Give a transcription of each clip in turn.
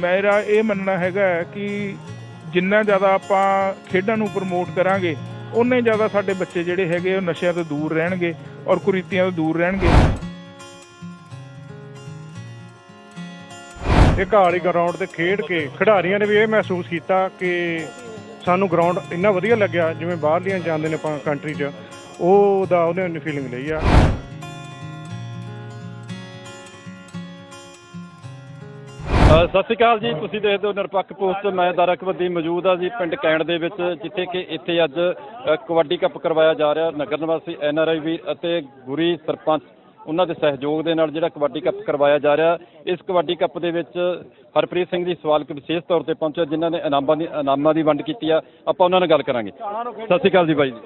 ਮੇਰਾ ਇਹ ਮੰਨਣਾ ਹੈਗਾ ਹੈ ਕਿ ਜਿੰਨਾ ਜ਼ਿਆਦਾ ਆਪਾਂ ਖੇਡਾਂ ਨੂੰ ਪ੍ਰਮੋਟ ਕਰਾਂਗੇ ਉਨੇ ਜ਼ਿਆਦਾ ਸਾਡੇ ਬੱਚੇ ਜਿਹੜੇ ਹੈਗੇ ਉਹ ਨਸ਼ਿਆਂ ਤੋਂ ਦੂਰ ਰਹਿਣਗੇ ਔਰ ਕੁਰੀਤੀਆਂ ਤੋਂ ਦੂਰ ਰਹਿਣਗੇ। ਇਹ ਘਾਲੀ ਗਰਾਊਂਡ ਤੇ ਖੇਡ ਕੇ ਖਿਡਾਰੀਆਂ ਨੇ ਵੀ ਇਹ ਮਹਿਸੂਸ ਕੀਤਾ ਕਿ ਸਾਨੂੰ ਗਰਾਊਂਡ ਇੰਨਾ ਵਧੀਆ ਲੱਗਿਆ, ਜਿਵੇਂ ਬਾਹਰਲੀਆਂ ਜਾਂਦੇ ਨੇ ਆਪਾਂ ਕੰਟਰੀ 'ਚ, ਉਹਦਾ ਉਹਨੇ ਫੀਲਿੰਗ ਲਈ ਆ। ਸਤਿ ਸ਼੍ਰੀ ਅਕਾਲ ਜੀ, ਤੁਸੀਂ ਦੇਖਦੇ ਹੋ ਨਿਰਪੱਖ ਪੋਸਟ। ਮੈਂ ਦਰਕਵਦੀ ਮੌਜੂਦ ਆ ਜੀ, ਪਿੰਡ ਕੈਂਡ ਦੇ ਵਿੱਚ, ਜਿੱਥੇ ਕਿ ਇੱਥੇ ਅੱਜ ਕਬੱਡੀ ਕੱਪ ਕਰਵਾਇਆ ਜਾ ਰਿਹਾ। ਨਗਰ ਨਿਵਾਸੀ ਐੱਨ ਆਰ ਆਈ ਵੀ ਅਤੇ ਗੁਰੀ ਸਰਪੰਚ, ਉਹਨਾਂ ਦੇ ਸਹਿਯੋਗ ਦੇ ਨਾਲ ਜਿਹੜਾ ਕਬੱਡੀ ਕੱਪ ਕਰਵਾਇਆ ਜਾ ਰਿਹਾ। ਇਸ ਕਬੱਡੀ ਕੱਪ ਦੇ ਵਿੱਚ ਹਰਪ੍ਰੀਤ ਸਿੰਘ ਜੀ ਸਵਾਲਕ ਵਿਸ਼ੇਸ਼ ਤੌਰ ਤੇ ਪਹੁੰਚਿਆ, ਜਿਨ੍ਹਾਂ ਨੇ ਇਨਾਮਾਂ ਦੀ ਇਨਾਮਾਂ ਦੀ ਵੰਡ ਕੀਤੀ ਆ। ਆਪਾਂ ਉਹਨਾਂ ਨਾਲ ਗੱਲ ਕਰਾਂਗੇ। ਸਤਿ ਸ਼੍ਰੀ ਅਕਾਲ ਜੀ ਬਾਈ ਜੀ।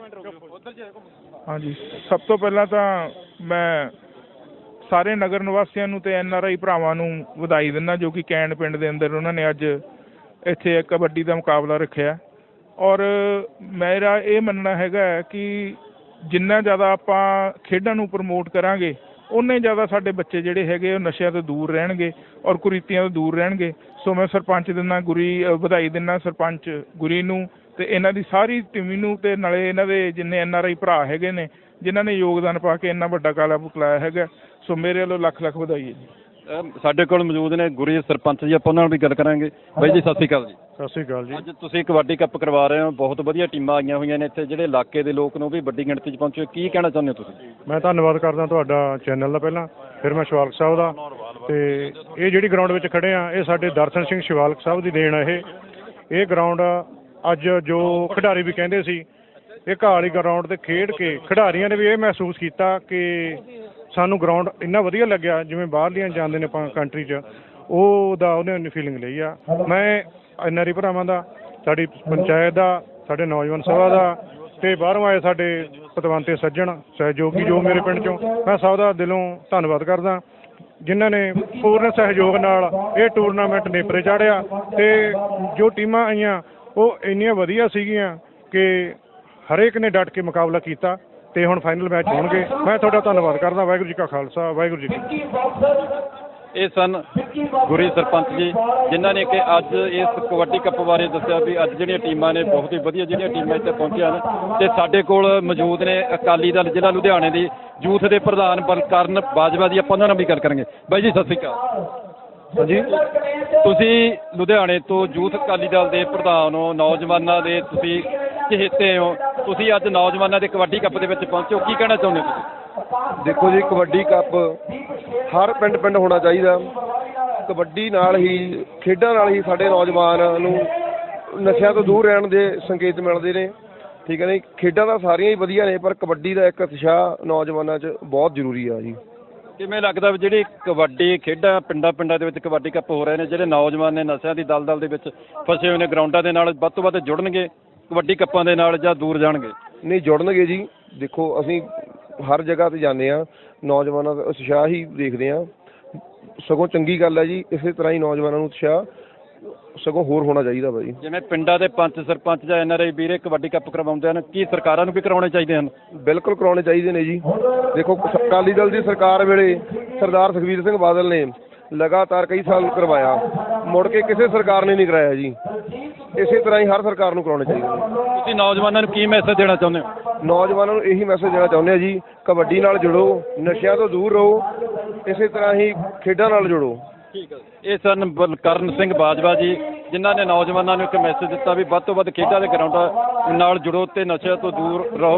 ਹਾਂਜੀ, ਸਭ ਤੋਂ ਪਹਿਲਾਂ ਤਾਂ ਮੈਂ ਸਾਰੇ ਨਗਰ ਨਿਵਾਸੀਆਂ ਨੂੰ ਤੇ ਐਨ ਆਰ ਆਈ ਭਰਾਵਾਂ ਨੂੰ ਵਧਾਈ ਦਿੰਦਾ ਜੋ ਕਿ ਕੈਨ ਪਿੰਡ ਦੇ ਅੰਦਰ ਉਹਨਾਂ ਨੇ ਅੱਜ ਇੱਥੇ ਕਬੱਡੀ ਦਾ ਮੁਕਾਬਲਾ ਰੱਖਿਆ। ਔਰ ਮੇਰਾ ਇਹ ਮੰਨਣਾ ਹੈਗਾ ਹੈ ਕਿ ਜਿੰਨਾ ਜ਼ਿਆਦਾ ਆਪਾਂ ਖੇਡਾਂ ਨੂੰ ਪ੍ਰਮੋਟ ਕਰਾਂਗੇ ਉਨੇ ਜ਼ਿਆਦਾ ਸਾਡੇ ਬੱਚੇ ਜਿਹੜੇ ਹੈਗੇ ਉਹ ਨਸ਼ਿਆਂ ਤੋਂ ਦੂਰ ਰਹਿਣਗੇ ਔਰ ਕੁਰੀਤੀਆਂ ਤੋਂ ਦੂਰ ਰਹਿਣਗੇ। ਸੋ ਮੈਂ ਸਰਪੰਚ ਦਿੰਦਾ, ਗੁਰੀ ਵਧਾਈ ਦਿੰਦਾ ਸਰਪੰਚ ਗੁਰੀ ਨੂੰ ਤੇ ਇਹਨਾਂ ਦੀ ਸਾਰੀ ਟੀਮ ਨੂੰ ਤੇ ਨਾਲੇ ਇਹਨਾਂ ਦੇ ਜਿੰਨੇ ਐਨ ਆਰ ਆਈ ਭਰਾ ਹੈਗੇ ਨੇ ਜਿਨ੍ਹਾਂ ਨੇ ਯੋਗਦਾਨ ਪਾ ਕੇ ਇੰਨਾ ਵੱਡਾ ਕਾਲਾ ਬੁਕਲਾਇਆ ਹੈਗਾ ਸੋ ਮੇਰੇ ਵੱਲੋਂ ਲੱਖ ਲੱਖ ਵਧਾਈ ਹੈ ਜੀ। ਸਾਡੇ ਕੋਲ ਮੌਜੂਦ ਨੇ ਗੁਰੀ ਸਰਪੰਚ ਜੀ ਆਪਾਂ ਉਹਨਾਂ ਨਾਲ ਵੀ ਗੱਲ ਕਰਾਂਗੇ। ਬਾਈ ਜੀ ਸਤਿ ਸ਼੍ਰੀ ਅਕਾਲ ਜੀ। ਸਤਿ ਸ੍ਰੀ ਅਕਾਲ ਜੀ। ਅੱਜ ਤੁਸੀਂ ਕਬੱਡੀ ਕੱਪ ਕਰਵਾ ਰਹੇ ਹੋ ਬਹੁਤ ਵਧੀਆ ਟੀਮਾਂ ਆਈਆਂ ਹੋਈਆਂ ਨੇ ਇੱਥੇ ਜਿਹੜੇ ਇਲਾਕੇ ਦੇ ਲੋਕ ਨੇ ਵੀ ਵੱਡੀ ਗਿਣਤੀ 'ਚ ਪਹੁੰਚੇ। ਕੀ ਕਹਿਣਾ ਚਾਹੁੰਦੇ ਹੋ ਤੁਸੀਂ? ਮੈਂ ਧੰਨਵਾਦ ਕਰਦਾ ਤੁਹਾਡਾ ਚੈਨਲ ਦਾ ਪਹਿਲਾਂ ਫਿਰ ਮੈਂ ਸ਼ਿਵਾਲਕ ਸਾਹਿਬ ਦਾ। ਤੇ ਇਹ ਜਿਹੜੀ ਗਰਾਊਂਡ ਵਿੱਚ ਖੜੇ ਆ ਇਹ ਸਾਡੇ ਦਰਸ਼ਨ ਸਿੰਘ ਸ਼ਿਵਾਲਕ ਸਾਹਿਬ ਦੀ ਦੇਣ ਆ ਇਹ। ਇਹ ਗਰਾਊਂਡ ਅੱਜ ਜੋ ਖਿਡਾਰੀ ਵੀ ਕਹਿੰਦੇ ਸੀ ਇਹ ਘਾਲੀ ਗਰਾਊਂਡ ਤੇ ਖੇਡ ਕੇ ਖਿਡਾਰੀਆਂ ਨੇ ਵੀ ਇਹ ਮਹਿਸੂਸ ਕੀਤਾ ਕਿ ਸਾਨੂੰ ਗਰਾਊਂਡ ਇੰਨਾ ਵਧੀਆ ਲੱਗਿਆ, ਜਿਵੇਂ ਬਾਹਰਲੀਆਂ ਜਾਂਦੇ ਨੇ ਆਪਾਂ ਕੰਟਰੀ 'ਚ ਉਹ ਦਾ ਉਹਨੇ ਫੀਲਿੰਗ ਲਈ ਆ। ਮੈਂ ਐਨਆਰਈ ਭਰਾਵਾਂ ਦਾ, ਸਾਡੀ ਪੰਚਾਇਤ ਦਾ, ਸਾਡੇ ਨੌਜਵਾਨ ਸਭਾ ਦਾ ਤੇ ਬਾਹਰੋਂ ਆਏ ਸਾਡੇ ਪਤਵੰਤੇ ਸੱਜਣ, ਸਹਿਯੋਗੀ ਜੋ ਮੇਰੇ ਪਿੰਡ ਚੋਂ, ਮੈਂ ਸਭ ਦਾ ਦਿਲੋਂ ਧੰਨਵਾਦ ਕਰਦਾ। ਜਿਨ੍ਹਾਂ ਨੇ ਪੂਰਨ ਸਹਿਯੋਗ ਨਾਲ ਇਹ ਟੂਰਨਾਮੈਂਟ ਨੇਪਰੇ ਚਾੜਿਆ ਤੇ ਜੋ ਟੀਮਾਂ ਆਈਆਂ, ਉਹ ਇੰਨੀਆਂ ਵਧੀਆ ਸੀਗੀਆਂ ਕਿ ਹਰੇਕ ਨੇ ਡਟ ਕੇ ਮੁਕਾਬਲਾ ਕੀਤਾ ਤੇ ਹੁਣ ਫਾਈਨਲ ਮੈਚ ਹੋਣਗੇ। ਮੈਂ ਤੁਹਾਡਾ ਧੰਨਵਾਦ ਕਰਦਾ ਵਾਹਿਗੁਰੂ ਜੀ ਕਾ ਖਾਲਸਾ ਵਾਹਿਗੁਰੂ ਜੀ ਕੀ ਫਤਿਹ ਇਹ ਸਨ ਗੁਰੀ ਸਰਪੰਚ ਜੀ ਜਿਨ੍ਹਾਂ ਨੇ ਕਿ ਅੱਜ ਇਸ ਕਬੱਡੀ ਕੱਪ ਬਾਰੇ ਦੱਸਿਆ ਵੀ ਅੱਜ ਜਿਹੜੀਆਂ ਟੀਮਾਂ ਨੇ ਬਹੁਤ ਹੀ ਵਧੀਆ ਜਿਹੜੀਆਂ ਟੀਮਾਂ ਇੱਥੇ ਪਹੁੰਚੀਆਂ ਨੇ। ਤੇ ਸਾਡੇ ਕੋਲ ਮੌਜੂਦ ਨੇ ਅਕਾਲੀ ਦਲ ਜ਼ਿਲ੍ਹਾ ਲੁਧਿਆਣੇ ਦੀ ਯੂਥ ਦੇ ਪ੍ਰਧਾਨ ਬਲਕਰਨ ਬਾਜਵਾ ਜੀ। ਆਪਾਂ ਉਹਨਾਂ ਨਾਲ ਵੀ ਗੱਲ ਕਰਾਂਗੇ। ਬਾਈ ਜੀ ਸਤਿ ਸ਼੍ਰੀ ਅਕਾਲ। ਹਾਂਜੀ। ਤੁਸੀਂ ਲੁਧਿਆਣੇ ਤੋਂ ਯੂਥ ਅਕਾਲੀ ਦਲ ਦੇ ਪ੍ਰਧਾਨ ਹੋ ਨੌਜਵਾਨਾਂ ਦੇ ਤੁਸੀਂ ਚਹੇਤੇ ਹੋ? ਤੁਸੀਂ ਅੱਜ ਨੌਜਵਾਨਾਂ ਦੇ ਕਬੱਡੀ ਕੱਪ ਦੇ ਵਿੱਚ ਪਹੁੰਚੇ ਹੋ ਕੀ ਕਹਿਣਾ ਚਾਹੁੰਦੇ ਹੋ? ਤੁਸੀਂ ਦੇਖੋ ਜੀ ਕਬੱਡੀ ਕੱਪ ਹਰ ਪਿੰਡ ਪਿੰਡ ਹੋਣਾ ਚਾਹੀਦਾ। ਕਬੱਡੀ ਨਾਲ ਹੀ ਖੇਡਾਂ ਨਾਲ ਹੀ ਸਾਡੇ ਨੌਜਵਾਨ ਨੂੰ ਨਸ਼ਿਆਂ ਤੋਂ ਦੂਰ ਰਹਿਣ ਦੇ ਸੰਕੇਤ ਮਿਲਦੇ ਨੇ। ਠੀਕ ਹੈ ਨੇ ਖੇਡਾਂ ਤਾਂ ਸਾਰੀਆਂ ਹੀ ਵਧੀਆ ਨੇ ਪਰ ਕਬੱਡੀ ਦਾ ਇੱਕ ਉਤਸ਼ਾਹ ਨੌਜਵਾਨਾਂ 'ਚ ਬਹੁਤ ਜ਼ਰੂਰੀ ਆ ਜੀ। ਕਿਵੇਂ ਲੱਗਦਾ ਵੀ ਜਿਹੜੀ ਕਬੱਡੀ ਖੇਡਾਂ ਪਿੰਡਾਂ ਪਿੰਡਾਂ ਦੇ ਵਿੱਚ ਕਬੱਡੀ ਕੱਪ ਹੋ ਰਹੇ ਨੇ ਜਿਹੜੇ ਨੌਜਵਾਨ ਨੇ ਨਸ਼ਿਆਂ ਦੀ ਦਲਦਲ ਦੇ ਵਿੱਚ ਫਸੇ ਹੋਏ ਨੇ ਗਰਾਊਂਡਾਂ ਦੇ ਨਾਲ ਵੱਧ ਤੋਂ ਵੱਧ ਜੁੜਨਗੇ? ਕਬੱਡੀ ਕੱਪਾਂ ਦੇ ਨਾਲ ਜਾਂ ਦੂਰ ਜਾਣਗੇ? ਨਹੀਂ ਜੁੜਨਗੇ ਜੀ। ਦੇਖੋ ਅਸੀਂ ਹਰ ਜਗ੍ਹਾ ਤੇ ਜਾਂਦੇ ਆ ਨੌਜਵਾਨਾਂ ਦਾ ਉਤਸ਼ਾਹ ਹੀ ਦੇਖਦੇ ਆ ਸਗੋਂ ਚੰਗੀ ਗੱਲ ਹੈ ਜੀ ਇਸੇ ਤਰ੍ਹਾਂ ਹੀ ਨੌਜਵਾਨਾਂ ਨੂੰ ਉਤਸ਼ਾਹ ਸਗੋਂ ਹੋਰ ਹੋਣਾ ਚਾਹੀਦਾ ਜੀ ਜਿਵੇਂ ਪਿੰਡਾਂ ਦੇ ਪੰਚ ਸਰਪੰਚ ਜਾਂ ਐਨਆਰਆਈ ਵੀਰੇ ਕਬੱਡੀ ਕੱਪ ਕਰਵਾਉਂਦੇ ਹਨ ਕੀ ਸਰਕਾਰਾਂ ਨੂੰ ਵੀ ਕਰਾਉਣੇ ਚਾਹੀਦੇ ਹਨ? ਬਿਲਕੁਲ ਕਰਾਉਣੇ ਚਾਹੀਦੇ ਨੇ ਜੀ। ਦੇਖੋ ਅਕਾਲੀ ਦਲ ਦੀ ਸਰਕਾਰ ਵੇਲੇ ਸਰਦਾਰ ਸੁਖਬੀਰ ਸਿੰਘ ਬਾਦਲ ਨੇ ਲਗਾਤਾਰ ਕਈ ਸਾਲ ਕਰਵਾਇਆ। ਮੁੜ ਕੇ ਕਿਸੇ ਸਰਕਾਰ ਨੇ ਨਹੀਂ ਕਰਾਇਆ ਜੀ। ਇਸੇ ਤਰ੍ਹਾਂ ਹੀ ਹਰ ਸਰਕਾਰ ਨੂੰ ਕਰਾਉਣੇ ਚਾਹੀਦੇ ਨੇ ਤੁਸੀਂ ਨੌਜਵਾਨਾਂ ਨੂੰ ਕੀ ਮੈਸੇਜ ਦੇਣਾ ਚਾਹੁੰਦੇ ਹੋ? ਨੌਜਵਾਨਾਂ ਨੂੰ ਇਹੀ ਮੈਸੇਜ ਦੇਣਾ ਚਾਹੁੰਦੇ ਆ ਜੀ ਕਬੱਡੀ ਨਾਲ ਜੁੜੋ ਨਸ਼ਿਆਂ ਤੋਂ ਦੂਰ ਰਹੋ ਇਸੇ ਤਰ੍ਹਾਂ ਹੀ ਖੇਡਾਂ ਨਾਲ ਜੁੜੋ। ਠੀਕ ਹੈ ਇਹ ਸਨ ਬਲਕਰਨ ਸਿੰਘ ਬਾਜਵਾ ਜੀ ਜਿਨ੍ਹਾਂ ਨੇ ਨੌਜਵਾਨਾਂ ਨੂੰ ਇੱਕ ਮੈਸੇਜ ਦਿੱਤਾ ਵੀ ਵੱਧ ਤੋਂ ਵੱਧ ਖੇਡਾਂ ਦੇ ਗਰਾਊਂਡਾਂ ਨਾਲ ਜੁੜੋ ਤੇ ਨਸ਼ਿਆਂ ਤੋਂ ਦੂਰ ਰਹੋ।